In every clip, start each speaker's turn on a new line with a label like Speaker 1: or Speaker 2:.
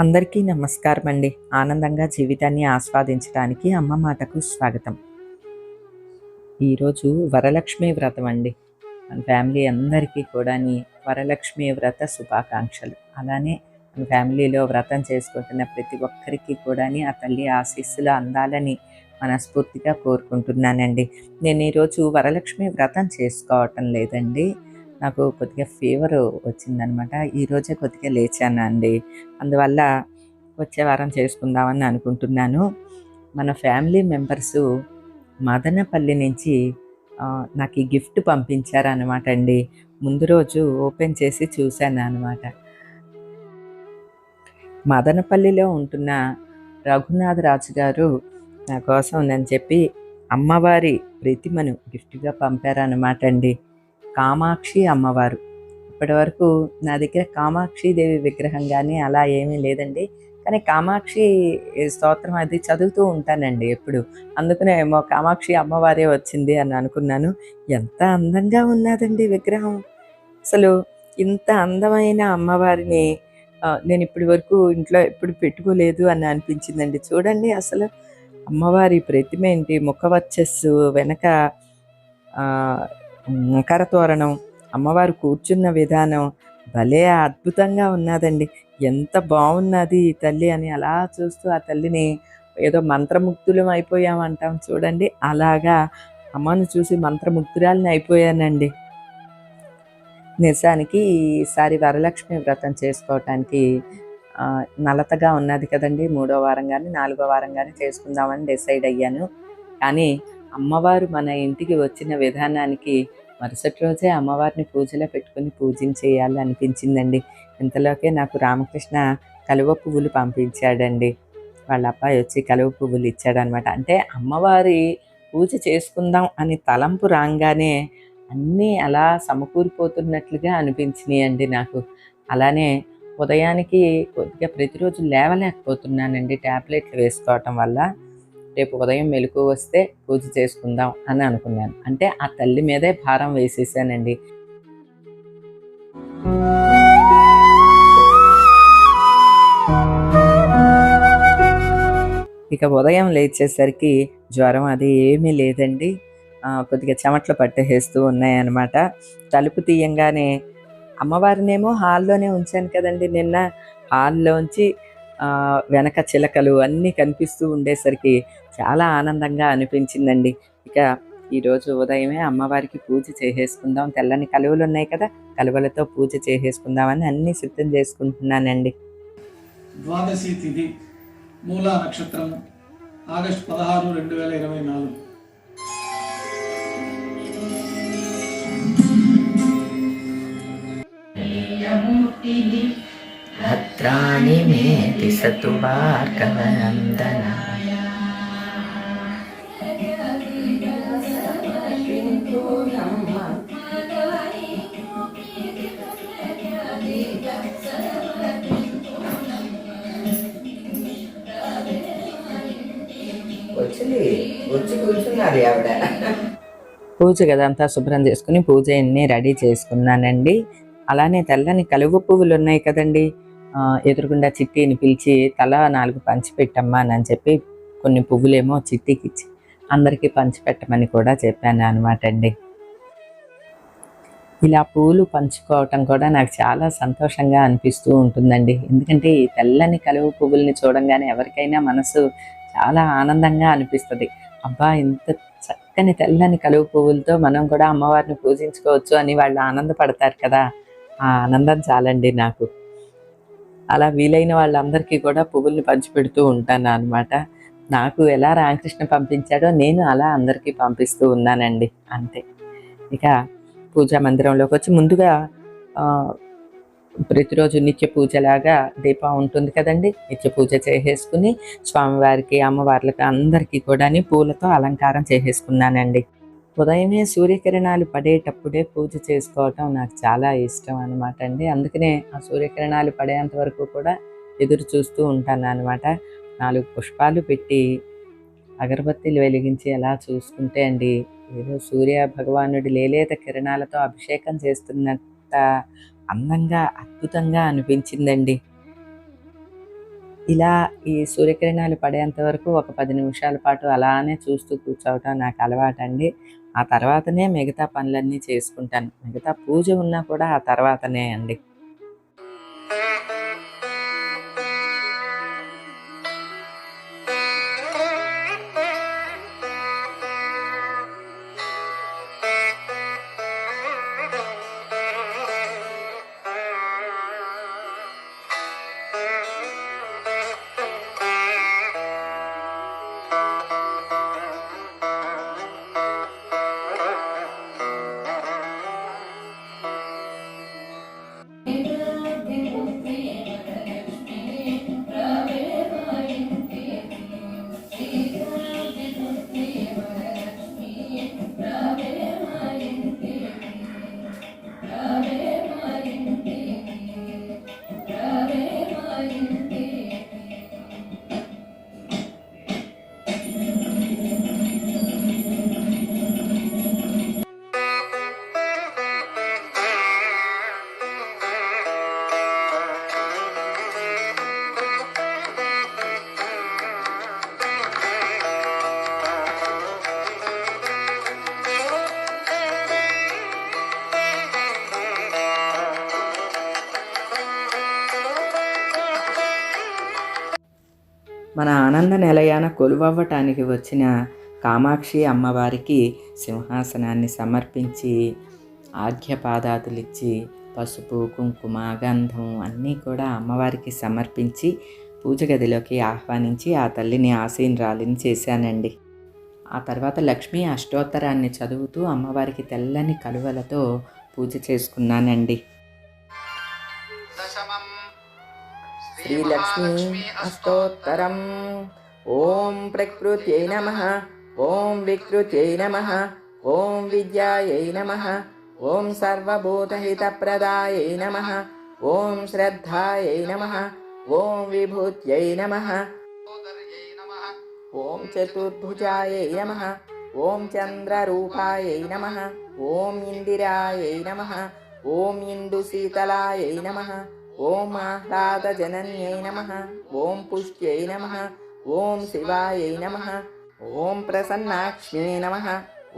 Speaker 1: అందరికీ నమస్కారం అండి ఆనందంగా జీవితాన్ని ఆస్వాదించడానికి అమ్మ మాటకు స్వాగతం. ఈరోజు వరలక్ష్మి వ్రతం అండి. మన ఫ్యామిలీ అందరికీ కూడా వరలక్ష్మి వ్రత శుభాకాంక్షలు. అలానే మన ఫ్యామిలీలో వ్రతం చేసుకుంటున్న ప్రతి ఒక్కరికి కూడా ఆ తల్లి ఆశీస్సులు అందాలని మనస్ఫూర్తిగా కోరుకుంటున్నానండి. నేను ఈరోజు వరలక్ష్మి వ్రతం చేసుకోవటం లేదండి. నాకు కొద్దిగా ఫీవర్ వచ్చిందనమాట. ఈరోజే కొద్దిగా లేచాను అండి అందువల్ల వచ్చే వారం చేసుకుందామని అనుకుంటున్నాను. మన ఫ్యామిలీ మెంబర్స్ మదనపల్లి నుంచి నాకు ఈ గిఫ్ట్ పంపించారనమాట అండి. ముందు రోజు ఓపెన్ చేసి చూశాను అనమాట మదనపల్లిలో ఉంటున్న రఘునాథ్ రాజు గారు నా కోసం ఉందని చెప్పి అమ్మవారి ప్రతిమను గిఫ్ట్గా పంపారనమాట అండి. కామాక్షి అమ్మవారు. ఇప్పటి వరకు నా దగ్గర కామాక్షి దేవి విగ్రహం కానీ అలా ఏమీ లేదండి. కానీ కామాక్షి స్తోత్రం అది చదువుతూ ఉంటానండి ఎప్పుడు. అందుకనే ఏమో కామాక్షి అమ్మవారే వచ్చింది అని అనుకున్నాను. ఎంత అందంగా ఉన్నదండి విగ్రహం. అసలు ఇంత అందమైన అమ్మవారిని నేను ఇప్పటి వరకు ఇంట్లో ఎప్పుడు పెట్టుకోలేదు అని అనిపించిందండి. చూడండి అసలు అమ్మవారి ప్రతిమ ఏంటి? ముఖ వచ్చస్సు వెనక ఆ, తోరణం అమ్మవారు కూర్చున్న విధానం భలే అద్భుతంగా ఉన్నదండి. ఎంత బాగున్నది ఈ తల్లి అని అలా చూస్తూ ఆ తల్లిని ఏదో మంత్రముగ్ధులం అయిపోయామంటాం చూడండి. అలాగా అమ్మను చూసి మంత్రముగ్ధురాలని అయిపోయానండి. నిజానికి ఈసారి వరలక్ష్మి వ్రతం చేసుకోవటానికి నలతగా ఉన్నది కదండి. మూడో వారం కానీ నాలుగో వారం కానీ చేసుకుందామని డిసైడ్ అయ్యాను. కానీ అమ్మవారు మన ఇంటికి వచ్చిన విధానానికి మరుసటి రోజే అమ్మవారిని పూజలో పెట్టుకుని పూజించేయాలి అనిపించిందండి. ఇంతలోకే నాకు రామకృష్ణ కలువ పువ్వులు పంపించాడండి. వాళ్ళ అబ్బాయి వచ్చి కలువ పువ్వులు ఇచ్చాడనమాట. అంటే అమ్మవారి పూజ చేసుకుందాం అని తలంపు రాగానే అన్నీ అలా సమకూరిపోతున్నట్లుగా అనిపించినాయి అండి నాకు. అలానే ఉదయానికి కొద్దిగా ప్రతిరోజు లేవలేకపోతున్నానండి ట్యాబ్లెట్లు వేసుకోవటం వల్ల. రేపు ఉదయం మెలకు వస్తే పూజ చేసుకుందాం అని అనుకున్నాను. అంటే ఆ తల్లి మీదే భారం వేసేసానండి. ఇక ఉదయం లేచేసరికి జ్వరం అది ఏమీ లేదండి. కొద్దిగా చెమట్లు పట్టేస్తూ ఉన్నాయన్నమాట. తలుపు తీయంగానే అమ్మవారినేమో హాల్లోనే ఉంచాను కదండి నిన్న. హాల్లోంచి వెనక చిలకలు అన్నీ కనిపిస్తూ ఉండేసరికి చాలా ఆనందంగా అనిపించిందండి. ఇక ఈరోజు ఉదయమే అమ్మవారికి పూజ చేసేసుకుందాం. తెల్లని కలువలు ఉన్నాయి కదా కలువలతో పూజ చేసేసుకుందామని అన్నీ సిద్ధం చేసుకుంటున్నానండి.
Speaker 2: ద్వాదశి తిథి మూలా నక్షత్రము ఆగస్టు పదహారు రెండు వేల ఇరవై నాలుగు.
Speaker 1: భద్రాణి మే దిశతు భార్గవనందన
Speaker 3: వచ్చింది వచ్చి కూర్చున్నది ఆవిడ.
Speaker 1: పూజ గదంతా శుభ్రం చేసుకుని పూజ అన్ని రెడీ చేసుకున్నానండి. అలానే తెల్లని కలువ పువ్వులు ఉన్నాయి కదండి. ఎదురుగుండా చిట్టిని పిలిచి తల నాలుగు పంచి పెట్టమ్మా అని చెప్పి కొన్ని పువ్వులేమో చిట్టికి ఇచ్చి అందరికీ పంచి పెట్టమని కూడా చెప్పాను అనమాట అండి. ఇలా పూలు పంచుకోవటం కూడా నాకు చాలా సంతోషంగా అనిపిస్తూ ఉంటుందండి. ఎందుకంటే ఈ తెల్లని కలువ పువ్వుల్ని చూడంగానే ఎవరికైనా మనసు చాలా ఆనందంగా అనిపిస్తుంది. అబ్బా ఇంత చక్కని తెల్లని కలువ పువ్వులతో మనం కూడా అమ్మవారిని పూజించుకోవచ్చు అని వాళ్ళు ఆనందపడతారు కదా. ఆ ఆనందం చాలండి నాకు. అలా వీలైన వాళ్ళందరికీ కూడా పువ్వుల్ని పంచిపెడుతూ ఉంటాను అనమాట నాకు ఎలా రామకృష్ణ పంపించాడో నేను అలా అందరికీ పంపిస్తూ ఉన్నానండి అంతే. ఇక పూజా మందిరంలోకి వచ్చి ముందుగా ప్రతిరోజు నిత్య పూజలాగా దీపం ఉంటుంది కదండి నిత్య పూజ చేసేసుకుని స్వామివారికి అమ్మవార్లకి అందరికీ కూడా పూలతో అలంకారం చేసేసుకున్నానండి. ఉదయమే సూర్యకిరణాలు పడేటప్పుడే పూజ చేసుకోవటం నాకు చాలా ఇష్టం అనమాట అండి. అందుకనే ఆ సూర్యకిరణాలు పడేంత వరకు కూడా ఎదురు చూస్తూ ఉంటాను అనమాట నాలుగు పుష్పాలు పెట్టి అగరబత్తీలు వెలిగించి ఎలా చూసుకుంటే అండి ఏదో సూర్య భగవానుడి లేలేత కిరణాలతో అభిషేకం చేస్తున్నంత అందంగా అద్భుతంగా అనిపించిందండి. ఇలా ఈ సూర్యకిరణాలు పడేంత వరకు ఒక పది నిమిషాల పాటు అలానే చూస్తూ కూర్చోవటం నాకు అలవాటండి. ఆ తర్వాతనే మిగతా పనులన్నీ చేసుకుంటాను. మిగతా పూజ ఉన్నా కూడా ఆ తర్వాతనే అండి. మన ఆనంద నిలయాన కొలువవ్వటానికి వచ్చిన కామాక్షి అమ్మవారికి సింహాసనాన్ని సమర్పించి ఆర్ఘ్యపాదాతులిచ్చి పసుపు కుంకుమ గంధం అన్నీ కూడా అమ్మవారికి సమర్పించి పూజ గదిలోకి ఆహ్వానించి ఆ తల్లిని ఆసీనరాలిని చేశానండి. ఆ తర్వాత లక్ష్మీ అష్టోత్తరాన్ని చదువుతూ అమ్మవారికి తెల్లని కలువలతో పూజ చేసుకున్నానండి. శ్రీలక్ష్మీ అష్టోత్తరం ఓం ప్రకృత్యై నమ ఓం వికృత్యై నమ ఓం విద్యాయై నమ ఓం సర్వభూతహితప్రదాయై నమ ఓం శ్రద్ధాయై నమ ఓం విభూత్యై నమ ఓం చతుర్భుజాయై నమ ఓం చంద్రరూపాయై నమ ఓం ఇందిరాయై నమ ఓం ఇందుశీతలాయై నమ ఓం ఆహ్లాదజనన్యై నమ ఓం పుష్ట్యై నమ ఓం శివాయై నమ ఓం ప్రసన్నాక్ష్మ్యై నమ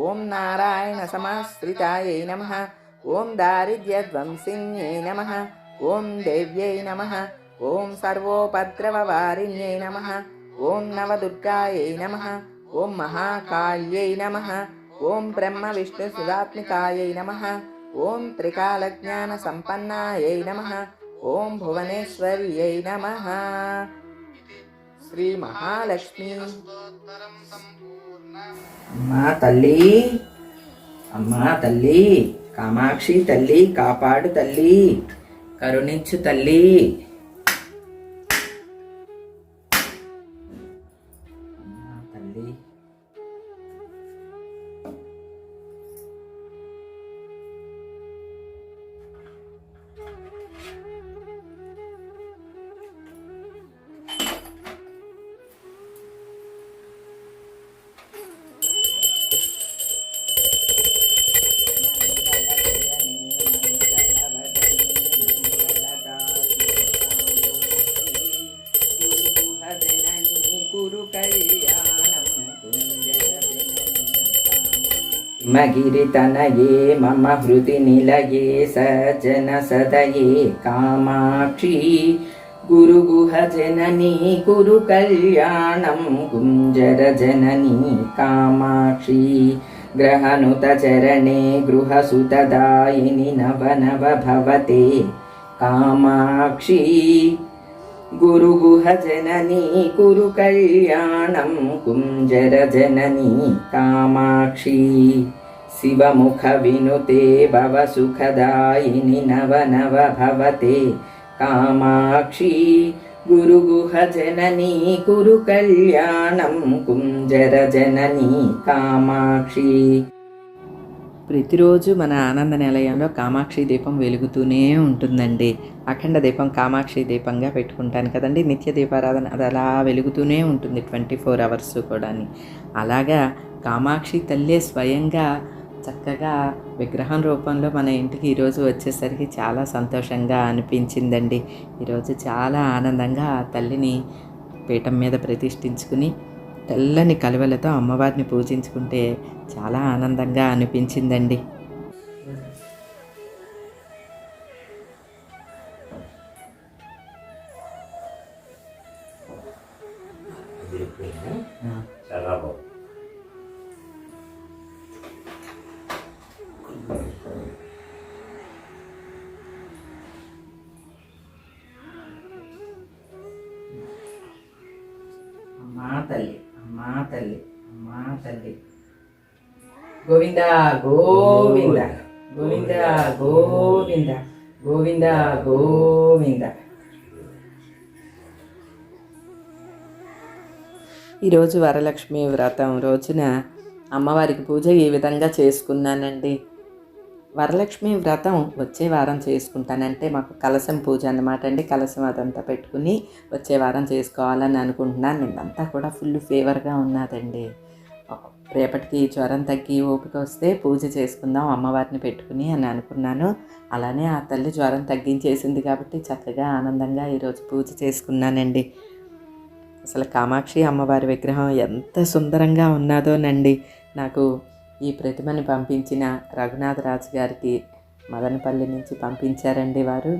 Speaker 1: ఓం నారాయణ సమాశ్రితాయై నమ ఓం దారిద్ర్యధ్వంసిన్యై నమ ఓం దేవ్యై నమ ఓం సర్వోపద్రవవారిణ్యై నమ ఓం నవదుర్గాయై నమ ఓం మహాకాళ్యై నమ ఓం బ్రహ్మ విష్ణు శివాత్మికాయై నమ ఓం త్రికాలజ్ఞాన సంపన్నాయై నమ ఓం భువనేశ్వర్యై నమ. శ్రీ మహాలక్ష్మి. అమ్మా తల్లి అమ్మా తల్లి కామాక్షి తల్లి కాపాడు తల్లి కరుణించు తల్లి మగిరితనయే మమ హృది నిలయే సజన సదయే కామాక్షి గురుగుహ జననీ కురు కళ్యాణం గుంజర జననీ కామాక్షి గ్రహనుత చరణే గృహసుతదాయిని నవ నవ భవతే కామాక్షి శివముఖ వినుతే భవ సుఖదాయిని నవ నవ భవతే కామాక్షి గురుగుహ జననీ కురు కళ్యాణం కుంజర జననీ కామాక్షి ప్రతిరోజు మన ఆనంద నిలయంలో కామాక్షి దీపం వెలుగుతూనే ఉంటుందండి. అఖండ దీపం కామాక్షి దీపంగా పెట్టుకుంటాను కదండి. నిత్య దీపారాధన అది అలా వెలుగుతూనే ఉంటుంది ట్వంటీ ఫోర్ అవర్స్ కూడా అలాగా కామాక్షి తల్లే స్వయంగా చక్కగా విగ్రహం రూపంలో మన ఇంటికి ఈరోజు వచ్చేసరికి చాలా సంతోషంగా అనిపించిందండి. ఈరోజు చాలా ఆనందంగా ఆ తల్లిని పీఠం మీద ప్రతిష్ఠించుకుని తెల్లని కలువలతో అమ్మవారిని పూజించుకుంటే చాలా ఆనందంగా అనిపించిందండి. గోవింద గోవింద గోవింద గోవింద గోవింద గోవింద. ఈరోజు వరలక్ష్మి వ్రతం రోజున అమ్మవారికి పూజ ఈ విధంగా చేసుకున్నానండి. వరలక్ష్మి వ్రతం వచ్చే వారం చేసుకుంటానంటే మాకు కలశం పూజ అన్నమాట అండి. కలశం అదంతా పెట్టుకుని వచ్చే వారం చేసుకోవాలని అనుకుంటున్నాను. నిన్నంతా కూడా ఫుల్ ఫేవర్గా ఉన్నదండి. రేపటికి జ్వరం తగ్గి ఓపిక వస్తే పూజ చేసుకుందాం అమ్మవారిని పెట్టుకుని అని అనుకున్నాను. అలానే ఆ తల్లి జ్వరం తగ్గించేసింది కాబట్టి చక్కగా ఆనందంగా ఈరోజు పూజ చేసుకున్నానండి. అసలు కామాక్షి అమ్మవారి విగ్రహం ఎంత సుందరంగా ఉన్నాదోనండి. నాకు ఈ ప్రతిమని పంపించిన రఘునాథరాజు గారికి మదనపల్లి నుంచి పంపించారండి వారు.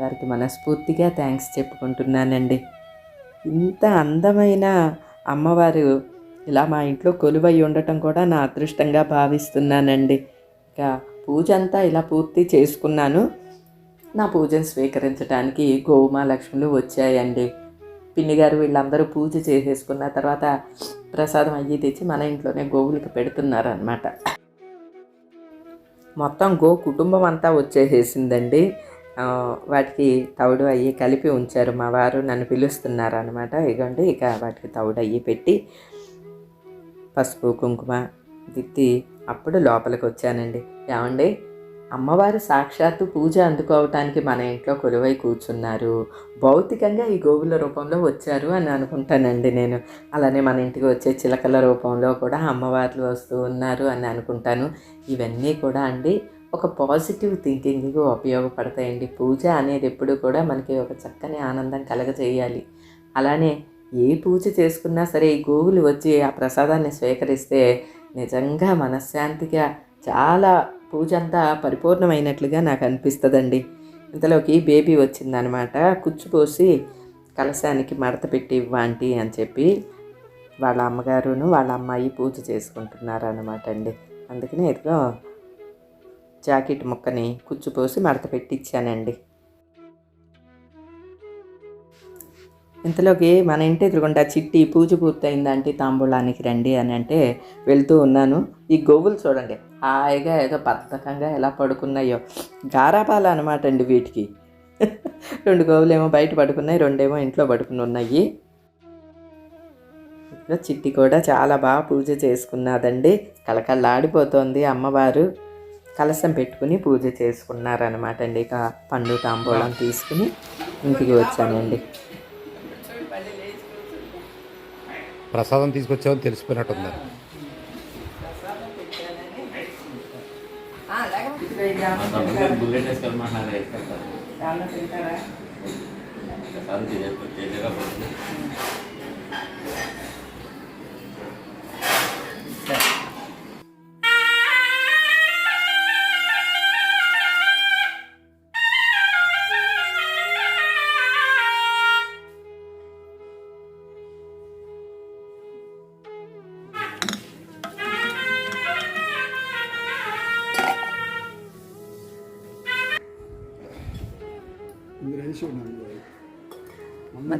Speaker 1: వారికి మనస్ఫూర్తిగా థ్యాంక్స్ చెప్పుకుంటున్నానండి. ఇంత అందమైన అమ్మవారు ఇలా మా ఇంట్లో కొలువై ఉండటం కూడా నా అదృష్టంగా భావిస్తున్నానండి. ఇక పూజ అంతా ఇలా పూర్తి చేసుకున్నాను. నా పూజను స్వీకరించడానికి గోమాలక్ష్ములు వచ్చాయండి. పిన్ని గారు వీళ్ళందరూ పూజ చేసేసుకున్న తర్వాత ప్రసాదం అయ్యి తెచ్చి మన ఇంట్లోనే గోవులకు పెడుతున్నారు అనమాట మొత్తం గో కుటుంబం అంతా వచ్చేసేసిందండి. వాటికి తవుడు అయ్యి కలిపి ఉంచారు మా వారు. నన్ను పిలుస్తున్నారు అనమాట ఇగోండి ఇక వాటికి తవుడు అయ్యి పెట్టి పసుపు కుంకుమ దిద్ది అప్పుడు లోపలికి వచ్చానండి. ఏమండి? అమ్మవారు సాక్షాత్తు పూజ అందుకోవటానికి మన ఇంట్లో కొలువై కూర్చున్నారు. భౌతికంగా ఈ గోవుల రూపంలో వచ్చారు అని అనుకుంటానండి నేను. అలానే మన ఇంటికి వచ్చే చిలకల రూపంలో కూడా అమ్మవార్లు వస్తూ ఉన్నారు అని అనుకుంటాను. ఇవన్నీ కూడా అండి ఒక పాజిటివ్ థింకింగ్కి ఉపయోగపడతాయండి. పూజ అనేది ఎప్పుడు కూడా మనకి ఒక చక్కని ఆనందం కలగజేయాలి. అలానే ఏ పూజ చేసుకున్నా సరే ఈ గోవులు వచ్చి ఆ ప్రసాదాన్ని స్వీకరిస్తే నిజంగా మనశ్శాంతిగా చాలా పూజ అంతా పరిపూర్ణమైనట్లుగా నాకు అనిపిస్తుందండి. ఇంతలోకి బేబీ వచ్చిందనమాట. కుచ్చుపోసి కలశానికి మడత పెట్టి ఇవ్వాంటి అని చెప్పి వాళ్ళ అమ్మగారును వాళ్ళ అమ్మాయి పూజ చేసుకుంటున్నారు అనమాట అండి. అందుకనే ఇదిగో జాకెట్ ముక్కని కుచ్చుపోసి మడత పెట్టి ఇచ్చానండి. ఇంతలోకి మన ఇంటి ఎదురుగుండా చిట్టి పూజ పూర్తయిందంటే తాంబూలానికి రండి అని అంటే వెళ్తూ ఉన్నాను. ఈ గోవులు చూడండి హాయిగా ఏదో బద్ధకంగా ఎలా పడుకున్నాయో. గారాపాల అనమాట అండి వీటికి. రెండు గోవులు ఏమో బయట పడుకున్నాయి రెండేమో ఇంట్లో పడుకుని ఉన్నాయి. చిట్టి కూడా చాలా బాగా పూజ చేసుకున్నదండి. కళకళలాడిపోతోంది అమ్మవారు. కలశం పెట్టుకుని పూజ చేసుకున్నారనమాట అండి. ఇక పండు తాంబూలం తీసుకుని ఇంటికి వచ్చానండి.
Speaker 4: ప్రసాదం తీసుకొచ్చామని తెలిసిపోయినట్టుంది
Speaker 5: ప్రసాదం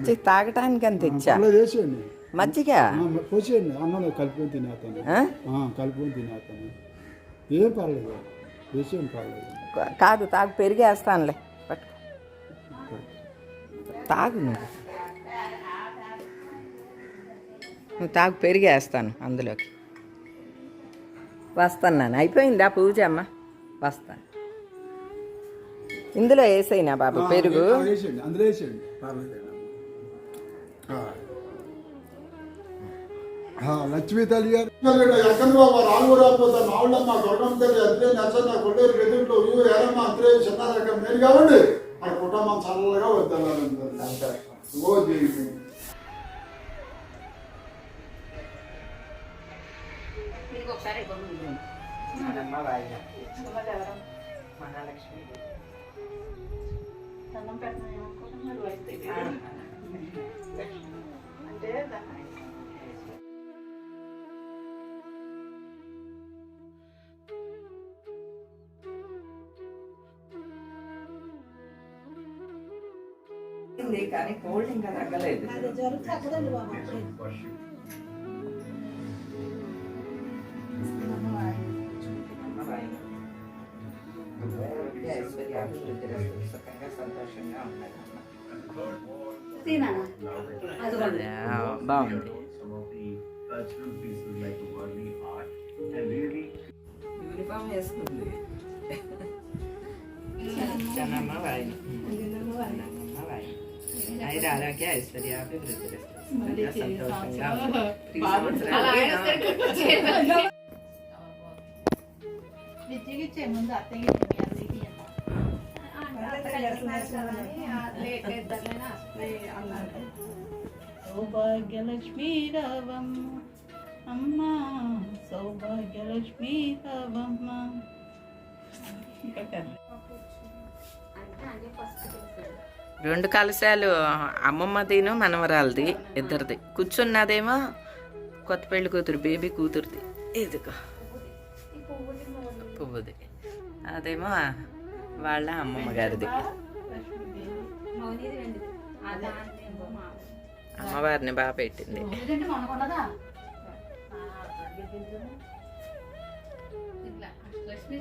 Speaker 1: మజ్జిగ తాగటానికి అని తెచ్చా?
Speaker 6: వేసేయండి
Speaker 1: మజ్జిగ?
Speaker 6: పోసేయండి. అన్నంలో కలుపుకొని తినేస్తాను. కలుపుకొని తినేస్తాను. ఏం పర్లేదు. వేసేయండి పర్లేదు.
Speaker 1: కాదు తాగు పెరిగేస్తానులే. పట్టు తాగు నువ్వు. నువ్వు తాగు పెరిగేస్తాను అందులోకి. వస్తాను నాన్న. అయిపోయిందా పూజ అమ్మ. వస్తాను. ఇందులో వేసేయినా బాబు పెరుగు.
Speaker 6: అందులో వేసేయండి. లక్ష్మీ తల్లి గారు. ఎక్కడ బాబా రాళ్ళు రాకపోతే మా ఊళ్ళమ్మ గొడవ తల్లి అంతే నచ్చన్న కొట్టేరు ఎదురులో ఊరు ఎరమ్మ అంతే చిన్న రకం నేను కావండి. ఆ కుటుంబం చల్లగా వద్దాలని
Speaker 3: సంతోషం
Speaker 6: ఓ దేవి
Speaker 1: మనమ్మ వాయిదా మహాలక్ష్మి
Speaker 3: ఉంది కానీ కోల్డ్ ఇంకా తగ్గలేదు
Speaker 7: అది జ్వరం తగ్గదండి బాబు అప్పుడే.
Speaker 3: అమ్మ వాయిదా. ఆరోగ్య ఐశ్వర్య అభివృద్ధి రస్తు. సుఖంగా సంతోషంగా ఉండాలి
Speaker 7: తినానా? అదిగోండి.
Speaker 1: బాగుంది.
Speaker 3: యూనిఫామ్ వేసుకుంది.
Speaker 1: ఐశ్వర్య అభివృద్ధి సంతోషంగా
Speaker 7: విద్యకి ఇచ్చే ముందు అత్తయ్య సౌభాగ్యలక్ష్మీ రవం అమ్మా సౌభాగ్యలక్ష్మీ రవమ్మ.
Speaker 1: రెండు కలశాలు అమ్మమ్మదిను మనవరాలది ఇద్దరిది. కూర్చున్నదేమో కొత్త పెళ్ళి కూతురు బేబీ కూతురుది. ఇదిగో. పువ్వుది. అదేమో వాళ్ళ అమ్మమ్మ గారిది. అమ్మవారిని బాగా పెట్టింది.
Speaker 7: లక్ష్మీ